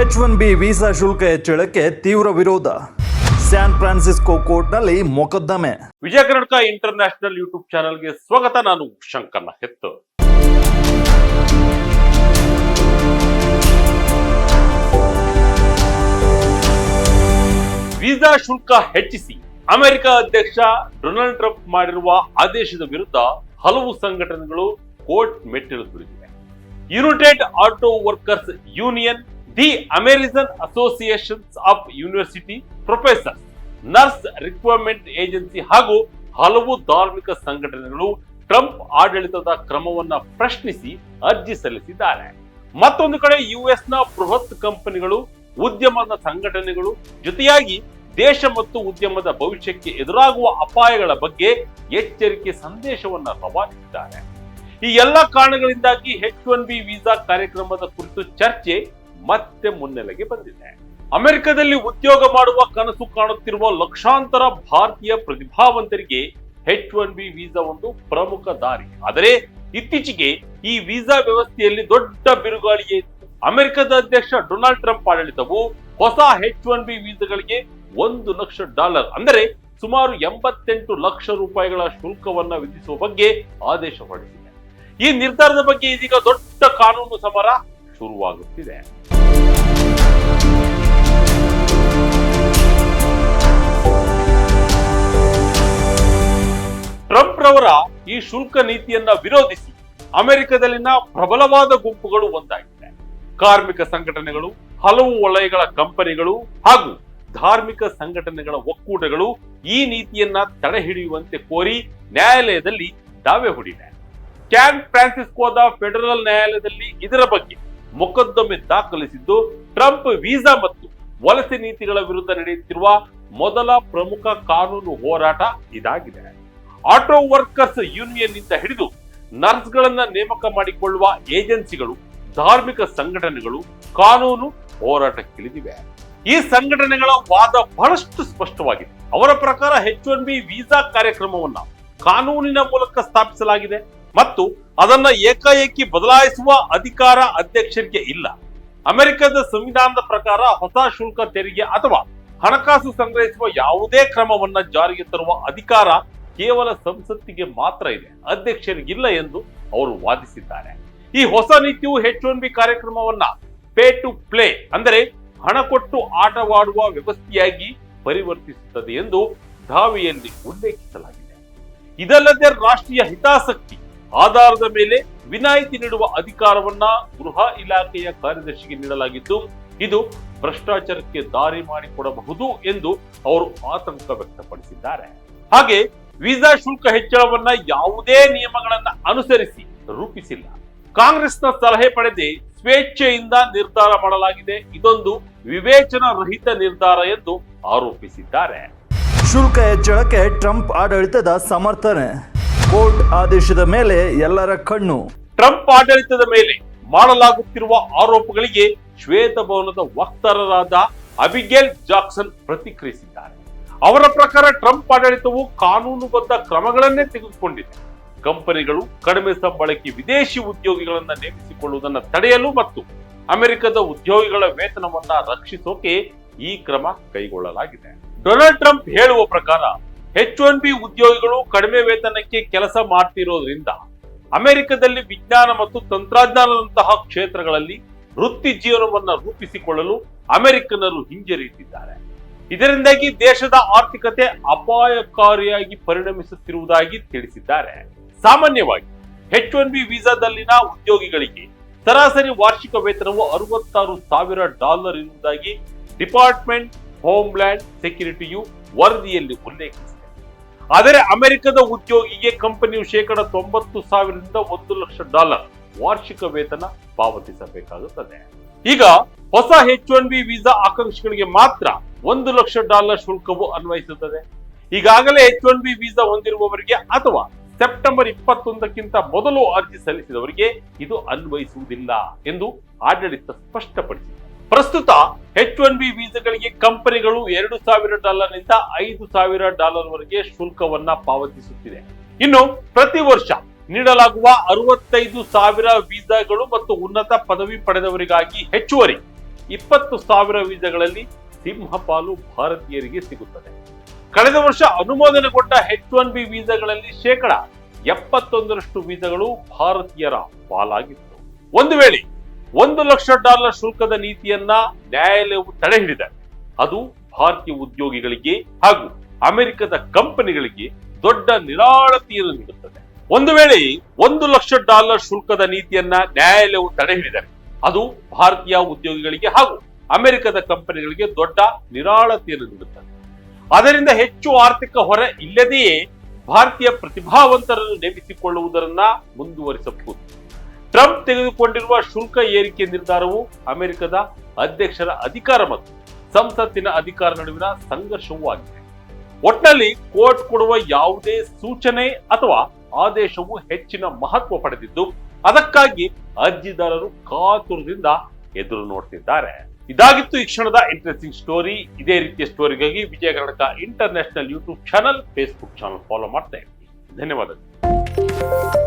H one B visa ಶುಲ್ಕ ಹೆಚ್ಚಳಕ್ಕೆ ತೀವ್ರ ವಿರೋಧ. ಸ್ಯಾನ್ ಫ್ರಾನ್ಸಿಸ್ಕೋ ಕೋರ್ಟ್ನಲ್ಲಿ ಮೊಕದ್ದಮೆ. ವಿಜಯ ಕರ್ನಾಟಕ ಇಂಟರ್ನ್ಯಾಷನಲ್ ಯೂಟ್ಯೂಬ್ ಚಾನೆಲ್ಗೆ ಸ್ವಾಗತ. ನಾನು ಶಂಕರ್ನ ಹೆತ್ತು ವೀಸಾ ಶುಲ್ಕ ಹೆಚ್ಚಿಸಿ ಅಮೆರಿಕ ಅಧ್ಯಕ್ಷ ಡೊನಾಲ್ಡ್ ಟ್ರಂಪ್ ಮಾಡಿರುವ ಆದೇಶದ ವಿರುದ್ಧ ಹಲವು ಸಂಘಟನೆಗಳು ಕೋರ್ಟ್ ಮೆಟ್ಟಿಲು United Auto Workers Union the American associations of university professor nurse requirement agency ಹಾಗೂ ಹಲವು ಧಾರ್ಮಿಕ ಸಂಘಟನೆಗಳು ಟ್ರಂಪ್ ಆಡಳಿತದ ಕ್ರಮವನ್ನ ಪ್ರಶ್ನಿಸಿ ಅರ್ಜಿ ಸಲ್ಲಿಸಿದ್ದಾರೆ. ಮತ್ತೊಂದು ಕಡೆ ಯುಎಸ್ನ ಬೃಹತ್ ಕಂಪನಿಗಳು, ಉದ್ಯಮದ ಸಂಘಟನೆಗಳು ಜೊತೆಯಾಗಿ ದೇಶ ಮತ್ತು ಉದ್ಯಮದ ಭವಿಷ್ಯಕ್ಕೆ ಎದುರಾಗುವ ಅಪಾಯಗಳ ಬಗ್ಗೆ ಎಚ್ಚರಿಕೆ ಸಂದೇಶವನ್ನ ರವಾನಿಸಿದ್ದಾರೆ. ಈ ಎಲ್ಲ ಕಾರಣಗಳಿಂದಾಗಿ ಹೆಚ್ ಒನ್ ಬಿ ವೀಸಾ ಕಾರ್ಯಕ್ರಮದ ಕುರಿತು ಚರ್ಚೆ ಮತ್ತೆ ಮುನ್ನೆಲೆಗೆ ಬಂದಿದೆ. ಅಮೆರಿಕದಲ್ಲಿ ಉದ್ಯೋಗ ಮಾಡುವ ಕನಸು ಕಾಣುತ್ತಿರುವ ಲಕ್ಷಾಂತರ ಭಾರತೀಯ ಪ್ರತಿಭಾವಂತರಿಗೆ ಹೆಚ್ ಒನ್ ಬಿ ವೀಸಾ ಒಂದು ಪ್ರಮುಖ ದಾರಿ. ಆದರೆ ಇತ್ತೀಚೆಗೆ ಈ ವೀಸಾ ವ್ಯವಸ್ಥೆಯಲ್ಲಿ ದೊಡ್ಡ ಬಿರುಗಾಳಿಯೇ ಅಮೆರಿಕದ ಅಧ್ಯಕ್ಷ ಡೊನಾಲ್ಡ್ ಟ್ರಂಪ್ ಆಡಳಿತವು ಹೊಸ ಹೆಚ್ ಒನ್ ಬಿ ವೀಸಾಗಳಿಗೆ ಒಂದು ಲಕ್ಷ ಡಾಲರ್, ಅಂದರೆ ಸುಮಾರು ಎಂಬತ್ತೆಂಟು ಲಕ್ಷ ರೂಪಾಯಿಗಳ ಶುಲ್ಕವನ್ನು ವಿಧಿಸುವ ಬಗ್ಗೆ ಆದೇಶ ಹೊರಡಿಸಿದೆ. ಈ ನಿರ್ಧಾರದ ಬಗ್ಗೆ ಇದೀಗ ದೊಡ್ಡ ಕಾನೂನು ಸಮರ ಶುರುವಾಗುತ್ತಿದೆ. ಟ್ರಂಪ್ ರವರ ಈ ಶುಲ್ಕ ನೀತಿಯನ್ನ ವಿರೋಧಿಸಿ ಅಮೆರಿಕದಲ್ಲಿನ ಪ್ರಬಲವಾದ ಗುಂಪುಗಳು ಒಂದಾಗಿದೆ ಕಾರ್ಮಿಕ ಸಂಘಟನೆಗಳು, ಹಲವು ವಲಯಗಳ ಕಂಪನಿಗಳು ಹಾಗೂ ಧಾರ್ಮಿಕ ಸಂಘಟನೆಗಳ ಒಕ್ಕೂಟಗಳು ಈ ನೀತಿಯನ್ನ ತಡೆ ಹಿಡಿಯುವಂತೆ ಕೋರಿ ನ್ಯಾಯಾಲಯದಲ್ಲಿ ದಾವೆ ಹೂಡಿದೆ ಕ್ಯಾನ್ ಫ್ರಾನ್ಸಿಸ್ಕೋದ ಫೆಡರಲ್ ನ್ಯಾಯಾಲಯದಲ್ಲಿ ಇದರ ಬಗ್ಗೆ ಮೊಕದ್ದಮೆ ದಾಖಲಿಸಿದ್ದು ಟ್ರಂಪ್ ವೀಸಾ ಮತ್ತು ವಲಸೆ ನೀತಿಗಳ ವಿರುದ್ಧ ನಡೆಯುತ್ತಿರುವ ಮೊದಲ ಪ್ರಮುಖ ಕಾನೂನು ಹೋರಾಟ ಇದಾಗಿದೆ. ಆಟೋ ವರ್ಕರ್ಸ್ ಯೂನಿಯನ್ನಿಂದ ಹಿಡಿದು ನರ್ಸ್ಗಳನ್ನ ನೇಮಕ ಮಾಡಿಕೊಳ್ಳುವ ಏಜೆನ್ಸಿಗಳು, ಧಾರ್ಮಿಕ ಸಂಘಟನೆಗಳು ಕಾನೂನು ಹೋರಾಟಕ್ಕಿಳಿದಿವೆ. ಈ ಸಂಘಟನೆಗಳ ವಾದ ಬಹಳಷ್ಟು ಸ್ಪಷ್ಟವಾಗಿದೆ. ಅವರ ಪ್ರಕಾರ ಎಚ್ ಒನ್ ಬಿ ವೀಸಾ ಕಾರ್ಯಕ್ರಮವನ್ನ ಕಾನೂನಿನ ಮೂಲಕ ಸ್ಥಾಪಿಸಲಾಗಿದೆ ಮತ್ತು ಅದನ್ನ ಏಕಾಏಕಿ ಬದಲಾಯಿಸುವ ಅಧಿಕಾರ ಅಧ್ಯಕ್ಷರಿಗೆ ಇಲ್ಲ. ಅಮೆರಿಕದ ಸಂವಿಧಾನದ ಪ್ರಕಾರ ಹೊಸ ಶುಲ್ಕ ತೆರಿಗೆ ಅಥವಾ ಹಣಕಾಸು ಸಂಗ್ರಹಿಸುವ ಯಾವುದೇ ಕ್ರಮವನ್ನ ಜಾರಿಗೆ ತರುವ ಅಧಿಕಾರ ಕೇವಲ ಸಂಸತ್ತಿಗೆ ಮಾತ್ರ ಇದೆ, ಅಧ್ಯಕ್ಷರಿಗಿಲ್ಲ ಎಂದು ಅವರು ವಾದಿಸಿದ್ದಾರೆ. ಈ ಹೊಸ ನೀತಿಯು ಎಚ್ ಒನ್ ಬಿ ಕಾರ್ಯಕ್ರಮವನ್ನ ಪೇ ಟು ಪ್ಲೇ ಅಂದರೆ ಹಣ ಕೊಟ್ಟು ಆಟವಾಡುವ ವ್ಯವಸ್ಥೆಯಾಗಿ ಪರಿವರ್ತಿಸುತ್ತದೆ ಎಂದು ಧಾವಿಯಲ್ಲಿ ಉಲ್ಲೇಖಿಸಲಾಗಿದೆ. ಇದಲ್ಲದೆ ರಾಷ್ಟ್ರೀಯ ಹಿತಾಸಕ್ತಿ ಆಧಾರದ ಮೇಲೆ ವಿನಾಯಿತಿ ನೀಡುವ ಅಧಿಕಾರವನ್ನ ಗೃಹ ಇಲಾಖೆಯ ಕಾರ್ಯದರ್ಶಿಗೆ ನೀಡಲಾಗಿದ್ದು, ಇದು ಭ್ರಷ್ಟಾಚಾರಕ್ಕೆ ದಾರಿ ಮಾಡಿಕೊಡಬಹುದು ಎಂದು ಅವರು ಆತಂಕ ವ್ಯಕ್ತಪಡಿಸಿದ್ದಾರೆ. ಹಾಗೆ ವೀಸಾ ಶುಲ್ಕ ಹೆಚ್ಚಳವನ್ನ ಯಾವುದೇ ನಿಯಮಗಳನ್ನ ಅನುಸರಿಸಿ ರೂಪಿಸಿಲ್ಲ. ಕಾಂಗ್ರೆಸ್ನ ಸಲಹೆ ಪಡೆದೇ ಸ್ವೇಚ್ಛೆಯಿಂದ ನಿರ್ಧಾರ ಮಾಡಲಾಗಿದೆ. ಇದೊಂದು ವಿವೇಚನಾ ರಹಿತ ನಿರ್ಧಾರ ಎಂದು ಆರೋಪಿಸಿದ್ದಾರೆ. ಶುಲ್ಕ ಹೆಚ್ಚಳಕ್ಕೆ ಟ್ರಂಪ್ ಆಡಳಿತದ ಸಮರ್ಥನೆ. ಕೋರ್ಟ್ ಆದೇಶದ ಮೇಲೆ ಎಲ್ಲರ ಕಣ್ಣು. ಟ್ರಂಪ್ ಆಡಳಿತದ ಮೇಲೆ ಮಾಡಲಾಗುತ್ತಿರುವ ಆರೋಪಗಳಿಗೆ ಶ್ವೇತಭವನದ ವಕ್ತಾರರಾದ ಅಬಿಗೇಲ್ ಜಾಕ್ಸನ್ ಪ್ರತಿಕ್ರಿಯಿಸಿದ್ದಾರೆ. ಅವರ ಪ್ರಕಾರ ಟ್ರಂಪ್ ಆಡಳಿತವು ಕಾನೂನುಬದ್ಧ ಕ್ರಮಗಳನ್ನೇ ತೆಗೆದುಕೊಂಡಿದೆ. ಕಂಪನಿಗಳು ಕಡಿಮೆ ಸಂಬಳಕ್ಕೆ ವಿದೇಶಿ ಉದ್ಯೋಗಿಗಳನ್ನ ನೇಮಿಸಿಕೊಳ್ಳುವುದನ್ನು ತಡೆಯಲು ಮತ್ತು ಅಮೆರಿಕದ ಉದ್ಯೋಗಿಗಳ ವೇತನವನ್ನ ರಕ್ಷಿಸೋಕೆ ಈ ಕ್ರಮ ಕೈಗೊಳ್ಳಲಾಗಿದೆ. ಡೊನಾಲ್ಡ್ ಟ್ರಂಪ್ ಹೇಳುವ ಪ್ರಕಾರ ಎಚ್ ಒನ್ ಬಿ ಉದ್ಯೋಗಿಗಳು ಕಡಿಮೆ ವೇತನಕ್ಕೆ ಕೆಲಸ ಮಾಡ್ತಿರೋದ್ರಿಂದ ಅಮೆರಿಕದಲ್ಲಿ ವಿಜ್ಞಾನ ಮತ್ತು ತಂತ್ರಜ್ಞಾನದಂತಹ ಕ್ಷೇತ್ರಗಳಲ್ಲಿ ವೃತ್ತಿ ಜೀವನವನ್ನು ರೂಪಿಸಿಕೊಳ್ಳಲು ಅಮೆರಿಕನರು ಹಿಂಜರಿಯುತ್ತಿದ್ದಾರೆ. ಇದರಿಂದಾಗಿ ದೇಶದ ಆರ್ಥಿಕತೆ ಅಪಾಯಕಾರಿಯಾಗಿ ಪರಿಣಮಿಸುತ್ತಿರುವುದಾಗಿ ತಿಳಿಸಿದ್ದಾರೆ. ಸಾಮಾನ್ಯವಾಗಿ ಎಚ್ ಒನ್ ಬಿ ವೀಸಾದಲ್ಲಿನ ಉದ್ಯೋಗಿಗಳಿಗೆ ಸರಾಸರಿ ವಾರ್ಷಿಕ ವೇತನವು ಅರವತ್ತಾರು ಸಾವಿರ ಡಾಲರ್ ಇರುವುದಾಗಿ ಡಿಪಾರ್ಟ್ಮೆಂಟ್, ಹೋಮ್ಲ್ಯಾಂಡ್ ಸೆಕ್ಯೂರಿಟಿಯು ವರದಿಯಲ್ಲಿ ಉಲ್ಲೇಖಿಸಿದೆ. ಆದರೆ ಅಮೆರಿಕದ ಉದ್ಯೋಗಿಗೆ ಕಂಪನಿಯು ಶೇಕಡ ತೊಂಬತ್ತು ಸಾವಿರದಿಂದ ಒಂದು ಲಕ್ಷ ಡಾಲರ್ ವಾರ್ಷಿಕ ವೇತನ ಪಾವತಿಸಬೇಕಾಗುತ್ತದೆ. ಈಗ ಹೊಸ ಎಚ್ ಒನ್ ಬಿ ವೀಸಾ ಆಕಾಂಕ್ಷಿಗಳಿಗೆ ಮಾತ್ರ ಒಂದು ಲಕ್ಷ ಡಾಲರ್ ಶುಲ್ಕವು ಅನ್ವಯಿಸುತ್ತದೆ. ಈಗಾಗಲೇ ಎಚ್ ಒನ್ ಬಿ ವೀಸಾ ಹೊಂದಿರುವವರಿಗೆ ಅಥವಾ ಸೆಪ್ಟೆಂಬರ್ ಇಪ್ಪತ್ತೊಂದಕ್ಕಿಂತ ಮೊದಲು ಅರ್ಜಿ ಸಲ್ಲಿಸಿದವರಿಗೆ ಇದು ಅನ್ವಯಿಸುವುದಿಲ್ಲ ಎಂದು ಆಡಳಿತ ಸ್ಪಷ್ಟಪಡಿಸಿದೆ. ಪ್ರಸ್ತುತ ಎಚ್ ಒನ್ ಬಿ ವೀಸಾಗಳಿಗೆ ಕಂಪನಿಗಳು ಎರಡು ಸಾವಿರ ಡಾಲರ್ನಿಂದ ಐದು ಸಾವಿರ ಡಾಲರ್ ವರೆಗೆ ಶುಲ್ಕವನ್ನ ಪಾವತಿಸುತ್ತಿದೆ. ಇನ್ನು ಪ್ರತಿ ವರ್ಷ ನೀಡಲಾಗುವ ಅರವತ್ತೈದು ಸಾವಿರ ವೀಸಾಗಳು ಮತ್ತು ಉನ್ನತ ಪದವಿ ಪಡೆದವರಿಗಾಗಿ ಹೆಚ್ಚುವರಿ ಇಪ್ಪತ್ತು ಸಾವಿರ ವೀಸಾಗಳಲ್ಲಿ ಸಿಂಹಪಾಲು ಭಾರತೀಯರಿಗೆ ಸಿಗುತ್ತದೆ. ಕಳೆದ ವರ್ಷ ಅನುಮೋದನೆಗೊಂಡ ಎಚ್ ಒನ್ ಬಿ ವೀಸಾಗಳಲ್ಲಿ ಶೇಕಡ ಎಪ್ಪತ್ತೊಂದರಷ್ಟು ವೀಸಾಗಳು ಭಾರತೀಯರ ಪಾಲಾಗಿತ್ತು. ಒಂದು ವೇಳೆ ಒಂದು ಲಕ್ಷ ಡಾಲರ್ ಶುಲ್ಕದ ನೀತಿಯನ್ನ ನ್ಯಾಯಾಲಯವು ತಡೆ ಹಿಡಿದೆ. ಅದು ಭಾರತೀಯ ಉದ್ಯೋಗಿಗಳಿಗೆ ಹಾಗೂ ಅಮೆರಿಕದ ಕಂಪನಿಗಳಿಗೆ ದೊಡ್ಡ ನಿರಾಳತೆಯನ್ನು ನೀಡುತ್ತದೆ. ಒಂದು ವೇಳೆ ಒಂದು ಲಕ್ಷ ಡಾಲರ್ ಶುಲ್ಕದ ನೀತಿಯನ್ನ ನ್ಯಾಯಾಲಯವು ತಡೆ ಹಿಡಿದೆ ಅದು ಭಾರತೀಯ ಉದ್ಯೋಗಿಗಳಿಗೆ ಹಾಗೂ ಅಮೆರಿಕದ ಕಂಪನಿಗಳಿಗೆ ದೊಡ್ಡ ನಿರಾಳತೆಯನ್ನು ನೀಡುತ್ತದೆ. ಅದರಿಂದ ಹೆಚ್ಚು ಆರ್ಥಿಕ ಹೊರೆ ಇಲ್ಲದೆಯೇ ಭಾರತೀಯ ಪ್ರತಿಭಾವಂತರನ್ನು ನೇಮಿಸಿಕೊಳ್ಳುವುದರನ್ನ ಮುಂದುವರಿಸಬಹುದು. ಟ್ರಂಪ್ ತೆಗೆದುಕೊಂಡಿರುವ ಶುಲ್ಕ ಏರಿಕೆ ನಿರ್ಧಾರವು ಅಮೆರಿಕದ ಅಧ್ಯಕ್ಷರ ಅಧಿಕಾರ ಮತ್ತು ಸಂಸತ್ತಿನ ಅಧಿಕಾರ ನಡುವಿನ ಸಂಘರ್ಷವೂ ಆಗಿದೆ. ಒಟ್ನಲ್ಲಿ ಕೋರ್ಟ್ ಕೊಡುವ ಯಾವುದೇ ಸೂಚನೆ ಅಥವಾ ಆದೇಶವು ಹೆಚ್ಚಿನ ಮಹತ್ವ ಪಡೆದಿದ್ದು, ಅದಕ್ಕಾಗಿ ಅರ್ಜಿದಾರರು ಕಾತುರದಿಂದ ಎದುರು ನೋಡ್ತಿದ್ದಾರೆ. ಇದಾಗಿತ್ತು ಈ ಕ್ಷಣದ ಇಂಟ್ರೆಸ್ಟಿಂಗ್ ಸ್ಟೋರಿ ಇದೇ ರೀತಿಯ ಸ್ಟೋರಿಗಾಗಿ Vijaya Karnataka international YouTube channel Facebook channel follow ಮಾಡ್ತಾ ಇರ್ತೀನಿ ಧನ್ಯವಾದಗಳು.